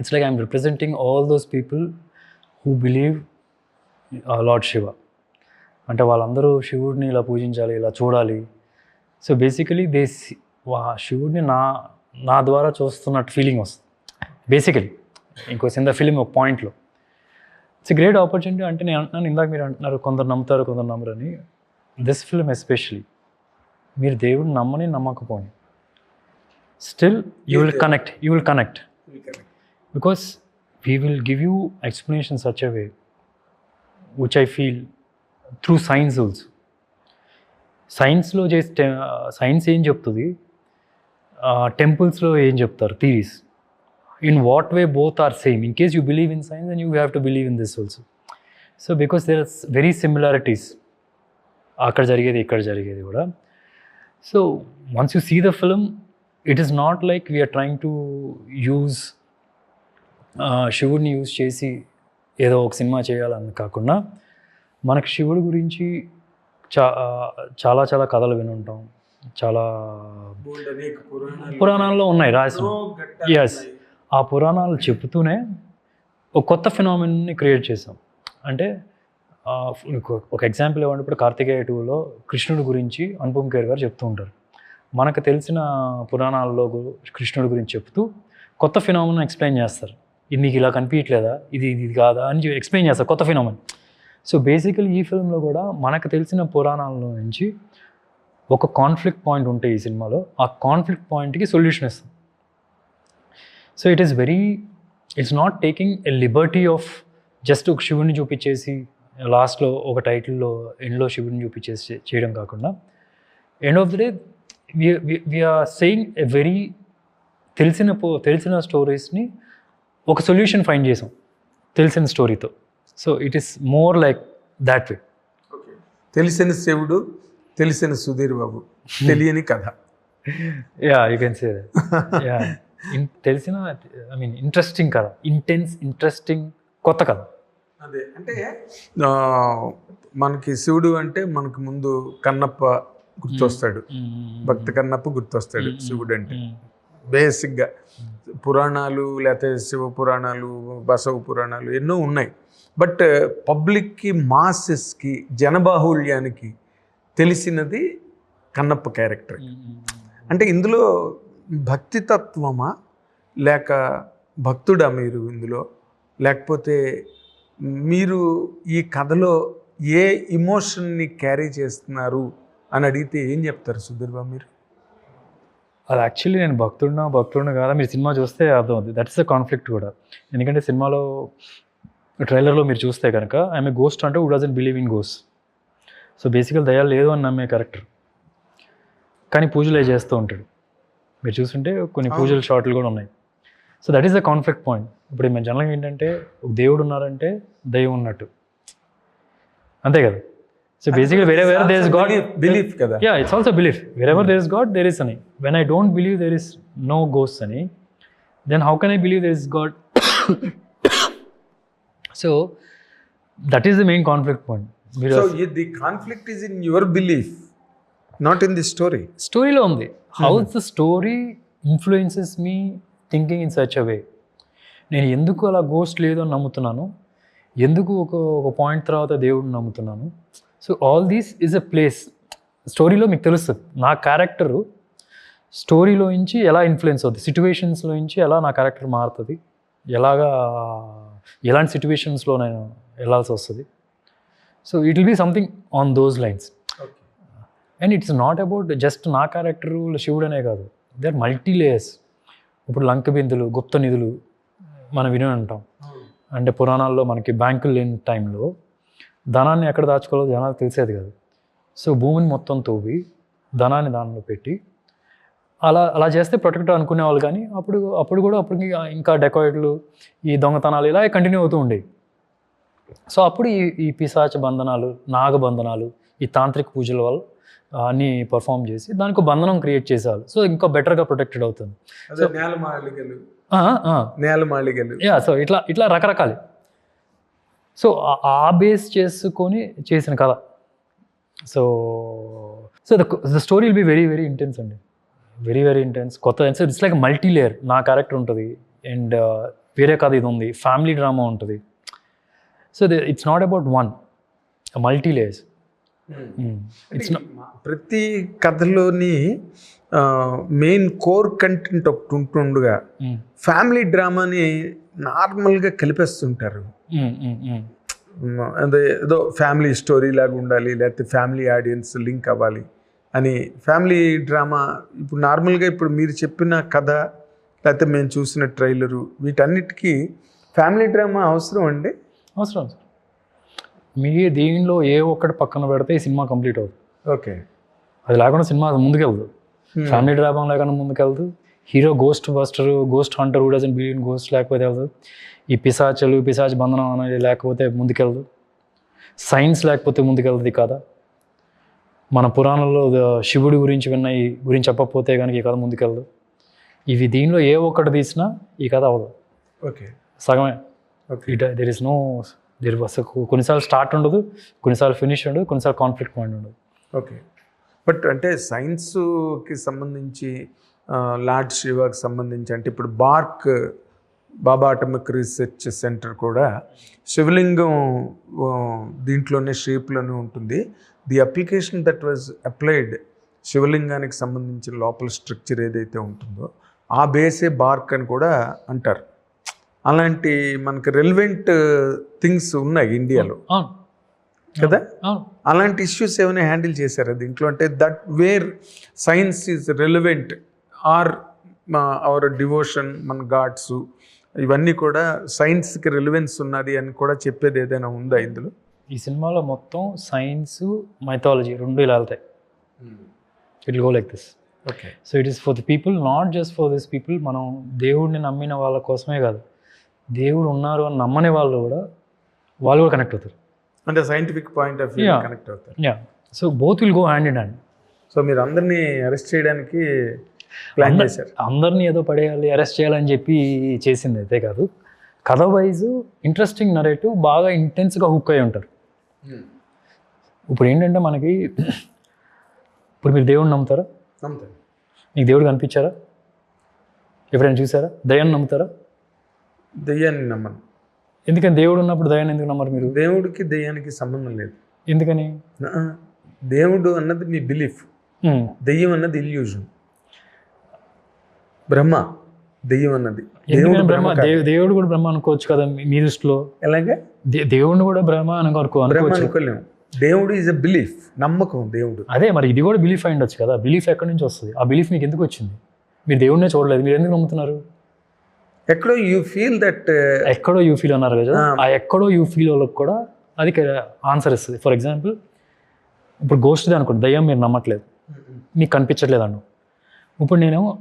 It's like I'm representing all those people who believe lord Shiva అంటే వాళ్ళందరూ శివుడిని ఇలా పూజించాలి ఇలా చూడాలి. సో బేసికలీ దే శివుడిని నా నా ద్వారా చూస్తున్నట్టు ఫీలింగ్ వస్తుంది. బేసికలీ ఇంకో సింద ఫిలిం ఒక పాయింట్లో ఇట్స్ గ్రేట్ ఆపర్చునిటీ అంటే నేను అంటున్నాను ఇందాక మీరు అంటున్నారు కొందరు నమ్ముతారు కొందరు నమ్మరు అని. దిస్ ఫిల్మ్ ఎస్పెషలీ మీరు దేవుడిని నమ్మని నమ్మకపోని. Still you will connect you will connect because we will give you explanation such a way which i feel through science also. సైన్స్లో చేస్తే సైన్స్ ఏం చెప్తుంది? టెంపుల్స్లో ఏం చెప్తారు? Theories in what way both are same in case you believe in science and you have to believe in this also so because there are very similarities అక్కడ జరిగేది ఇక్కడ జరిగేది కూడా. So once you see the film it is not like we're trying to use శివుడిని use చేసి ఏదో ఒక cinema చేయాలని కాకుండా మనకు శివుడి గురించి చా చాలా చాలా కథలు వినుంటాం. చాలా పురాణాల్లో ఉన్నాయి రాసిన. ఎస్ ఆ పురాణాలు చెబుతూనే ఒక కొత్త ఫినామిన్ని క్రియేట్ చేసాం అంటే ఒక ఎగ్జాంపుల్ ఇవ్వండి. ఇప్పుడు కార్తికేయ టూలో కృష్ణుడి గురించి అనుపమ్ ఖేర్ గారు చెప్తూ ఉంటారు. మనకు తెలిసిన పురాణాల్లో గు- కృష్ణుడి గురించి చెప్తూ కొత్త ఫినామిన్ ఎక్స్ప్లెయిన్ చేస్తారు. ఇది మీకు ఇలా కనిపించట్లేదా? ఇది ఇది కాదా? అని ఎక్స్ప్లెయిన్ చేస్తారు కొత్త ఫినోమన్ సో బేసికలీ ఈ ఫిల్మ్లో కూడా మనకు తెలిసిన పురాణాల నుంచి ఒక కాన్ఫ్లిక్ట్ పాయింట్ ఉంటే ఈ సినిమాలో ఆ కాన్ఫ్లిక్ట్ పాయింట్కి సొల్యూషన్ ఇస్తాం. So it is very it's not taking a liberty of just ఒక శివుడిని చూపించేసి లాస్ట్లో ఒక టైటిల్లో ఎండ్లో శివుడిని చూపించేసి చేయడం కాకుండా end of the day we're saying a very తెలిసిన పో- తెలిసిన స్టోరీస్ని ఒక సొల్యూషన్ ఫైండ్ చేసాం. తెలిసిన స్టోరీతో so it is more like that way తెలిసిన శివుడు తెలిసిన సుధీర్ బాబు. తెలియని కథ. Yeah you can say yeah తెలిసిన ఐ మీన్ ఇంట్రెస్టింగ్ కదా ఇంటెన్స్ ఇంట్రెస్టింగ్ కొత్త కథ. అదే. అంటే మనకి శివుడు అంటే మనకు ముందు కన్నప్ప గుర్తొస్తాడు. భక్త కన్నప్ప గుర్తొస్తాడు శివుడు అంటే. బేసిక్గా పురాణాలు లేకపోతే శివ పురాణాలు బసవ పురాణాలు ఎన్నో ఉన్నాయి. బట్ పబ్లిక్కి మాసెస్కి జనబాహుళ్యానికి తెలిసినది కన్నప్ప క్యారెక్టర్. అంటే ఇందులో భక్తి తత్వమా లేక భక్తుడా మీరు ఇందులో? లేకపోతే మీరు ఈ కథలో ఏ ఇమోషన్ని క్యారీ చేస్తున్నారు అని అడిగితే ఏం చెప్తారు సుధీర్ బాబు మీరు? అది యాక్చువల్లీ నేను భక్తుడినా భక్తుడినా కాదా? మీరు సినిమా చూస్తే అర్థం అవుతుంది దట్స్ ద కాన్ఫ్లిక్ట్ కూడా. ఎందుకంటే సినిమాలో ట్రైలర్లో మీరు చూస్తే కనుక ఏ గోస్ట్ అంటే who doesn't believe in ghost so basically దయాలు లేదు అని నమ్మే క్యారెక్టర్ కానీ పూజలు చేస్తూ ఉంటాడు. మీరు చూస్తుంటే కొన్ని పూజల షాట్లు కూడా ఉన్నాయి. So that is the conflict point ఇప్పుడు మేము జనరల్గా ఏంటంటే ఒక దేవుడు ఉన్నారంటే దైవం ఉన్నట్టు. అంతే కదా? సో బేసిక్లీ వేరే వేరే దేర్ ఇస్ గాడ్ బిలీఫ్ కదా. Yeah it's also belief wherever there is god there is అని when I don't believe there is no goes అని then how can I believe there is god so that is the main conflict point the conflict is in your belief not in the story స్టోరీలో ఉంది how the story influences me thinking in such a way నేను ఎందుకు అలా ghost లేదో నమ్ముతున్నాను? ఎందుకు ఒక ఒక పాయింట్ తర్వాత దేవుడిని నమ్ముతున్నాను? So all these is a place. స్టోరీలో మీకు తెలుస్తుంది నా క్యారెక్టరు స్టోరీలో నుంచి ఎలా ఇన్ఫ్లుయెన్స్ అవుతుంది సిచ్యువేషన్స్లో నుంచి ఎలా నా క్యారెక్టర్ మారుతుంది ఎలాగా ఎలాంటి సిచ్యువేషన్స్లో నేను వెళ్ళాల్సి వస్తుంది. So it will be something on those lines. And it's not about just నా క్యారెక్టర్ శివుడు అనే కాదు దే ఆర్ మల్టీ లేయర్స్. ఇప్పుడు లంక బిందులు గుప్త నిధులు మనం విని ఉంటాం. అంటే పురాణాల్లో మనకి బ్యాంకులు లేని టైంలో ధనాన్ని ఎక్కడ దాచుకోవాలో జనాలకు తెలిసేది కాదు. సో భూమిని మొత్తం తవ్వి ధనాన్ని దానిలో పెట్టి అలా అలా చేస్తే ప్రొటెక్ట్ అనుకునేవాళ్ళు కానీ అప్పుడు అప్పుడు కూడా అప్పుడు ఇంకా డెకాయిట్లు ఈ దొంగతనాలు ఇలా కంటిన్యూ అవుతూ ఉండేవి. సో అప్పుడు ఈ ఈ పిశాచ బంధనాలు నాగ బంధనాలు ఈ తాంత్రిక పూజల వల్ల అన్నీ పర్ఫామ్ చేసి దానికి బంధనం క్రియేట్ చేసేవాళ్ళు. సో ఇంకా బెటర్గా ప్రొటెక్టెడ్ అవుతుంది. నేల ఆ, నేల మాళిగలు యా సో ఇట్లా ఇట్లా రకరకాలు. సో ఆ- బేస్ చేసుకొని చేసిన కథ so so the the story will be very very intense అండి. వెరీ వెరీ ఇంటెన్స్ కొత్త ఇట్స్ లైక్ మల్టీ లేయర్ నా క్యారెక్టర్ ఉంటుంది. అండ్ వేరే కథ ఇది ఉంది. ఫ్యామిలీ డ్రామా ఉంటుంది. So it's not about one multi layers it's ప్రతి కథలోని మెయిన్ కోర్ కంటెంట్ ఒకటి ఉంటుండగా ఫ్యామిలీ డ్రామాని నార్మల్గా కలిపేస్తుంటారు. అదే ఏదో ఫ్యామిలీ స్టోరీ లాగా ఉండాలి లేకపోతే ఫ్యామిలీ ఆడియన్స్ లింక్ అవ్వాలి అని ఫ్యామిలీ డ్రామా ఇప్పుడు నార్మల్గా ఇప్పుడు మీరు చెప్పిన కథ లేకపోతే మేము చూసిన ట్రైలరు వీటన్నిటికీ ఫ్యామిలీ డ్రామా అవసరం అండి? అవసరం సార్ మీ దీనిలో ఏ ఒక్కటి పక్కన పెడితే ఈ సినిమా కంప్లీట్ అవుతుంది. ఓకే. అది లేకుండా సినిమా ముందుకెళ్దు. ఫ్యామిలీ డ్రామా లేకుండా ముందుకెళ్దు. Hero ghost buster ghost hunter who doesn't believe ghost లేకపోతే వెళ్దు. ఈ పిశాచలు పిశాచ బంధనం అనేది లేకపోతే ముందుకెళ్దు. సైన్స్ లేకపోతే ముందుకెళ్తుంది కదా మన పురాణంలో శివుడి గురించి విన్న ఈ గురించి చెప్పకపోతే కనుక ఈ కథ ముందుకెళ్దు. ఇవి దీనిలో ఏ ఒక్కటి తీసినా ఈ కథ అవ్వదు. ఓకే. సగమే. దెర్ ఇస్ నో దెర్ కొన్నిసార్లు స్టార్ట్ ఉండదు కొన్నిసార్లు ఫినిష్ ఉండదు కొన్నిసార్లు కాన్ఫ్లిక్ట్ పాయింట్ ఉండదు. ఓకే. బట్ అంటే సైన్స్కి సంబంధించి లార్డ్ శివాకి సంబంధించి అంటే ఇప్పుడు BARC Bhabha atomic research centre కూడా శివలింగం దీంట్లోనే షేప్లోనే ఉంటుంది. The application that was applied శివలింగానికి సంబంధించిన లోపల స్ట్రక్చర్ ఏదైతే ఉంటుందో ఆ బేసే బార్క్ అని కూడా అంటారు. అలాంటి మనకి రెలివెంట్ థింగ్స్ ఉన్నాయి ఇండియాలో. కదా? అలాంటి ఇష్యూస్ ఏమైనా హ్యాండిల్ చేశారా దీంట్లో? అంటే that where science is relevant or our devotion మన గాడ్స్ ఇవన్నీ కూడా సైన్స్కి రెలవెన్స్ ఉన్నది అని కూడా చెప్పేది ఏదైనా ఉందా ఇందులో? ఈ సినిమాలో మొత్తం సైన్స్ మైథాలజీ రెండు ఇలా వెళ్తాయి. It go like this okay so it is for the people not just for this people మనం దేవుడిని నమ్మిన వాళ్ళ కోసమే కాదు. దేవుడు ఉన్నారు అని నమ్మని వాళ్ళు కూడా వాళ్ళు కూడా కనెక్ట్ అవుతారు. అంటే scientific point of view. Connect అవుతారు. Yeah so both will go hand in hand so మీరు అందరినీ అరెస్ట్ చేయడానికి ప్లాన్ చేశారు. అందరినీ ఏదో పడేయాలి అరెస్ట్ చేయాలని చెప్పి చేసింది అయితే కాదు. కథ వైజ్ ఇంట్రెస్టింగ్ నరేటివ్ బాగా ఇంటెన్స్గా హుక్ అయి ఉంటారు. ఇప్పుడు ఏంటంటే మనకి ఇప్పుడు మీరు దేవుడిని నమ్ముతారా? నమ్ముతాను మీకు దేవుడు కనిపించారా? ఎప్పుడైనా చూసారా? దయాన్ని నమ్ముతారా? దెయ్యాన్ని నమ్మను. ఎందుకని దేవుడు ఉన్నప్పుడు దయాన్ని ఎందుకు నమ్మరు మీరు? దేవుడికి దెయ్యానికి సంబంధం లేదు. ఎందుకని? దేవుడు అన్నది మీ బిలీఫ్. దెయ్యం అన్నది ఇల్యూజన్. బ్రహ్మ దెయ్యం అన్నది. దేవుడు బ్రహ్మ? దేవుడు కూడా బ్రహ్మ అనుకోవచ్చు కదా మీ- దృష్టిలో? ఎలాగే? దేవుడిని కూడా బ్రహ్మ అని అనుకో అనుకోలేము. దేవుడు ఈజ్ అ బిలీఫ్ నమ్మకం దేవుడు. అదే మరి ఇది కూడా బిలీఫ్ అయి ఉండొచ్చు కదా. బిలీఫ్ ఎక్కడి నుంచి వస్తుంది? ఆ బిలీఫ్ మీకు ఎందుకు వచ్చింది? మీరు దేవుడినే చూడలేదు. మీరు ఎందుకు నమ్ముతున్నారు? ఎక్కడో యూ ఫీల్ దట్ ఎక్కడో యూ ఫీల్ అన్నారు కదా. ఆ. ఎక్కడో యూ ఫీల్ వాళ్ళకి కూడా అది ఆన్సర్ ఇస్తుంది. ఫర్ ఎగ్జాంపుల్ ఇప్పుడు గోష్ఠిది అనుకోండి దయ్యం మీరు నమ్మట్లేదు. మీకు కనిపించట్లేదు అన్ను ఇప్పుడు నేను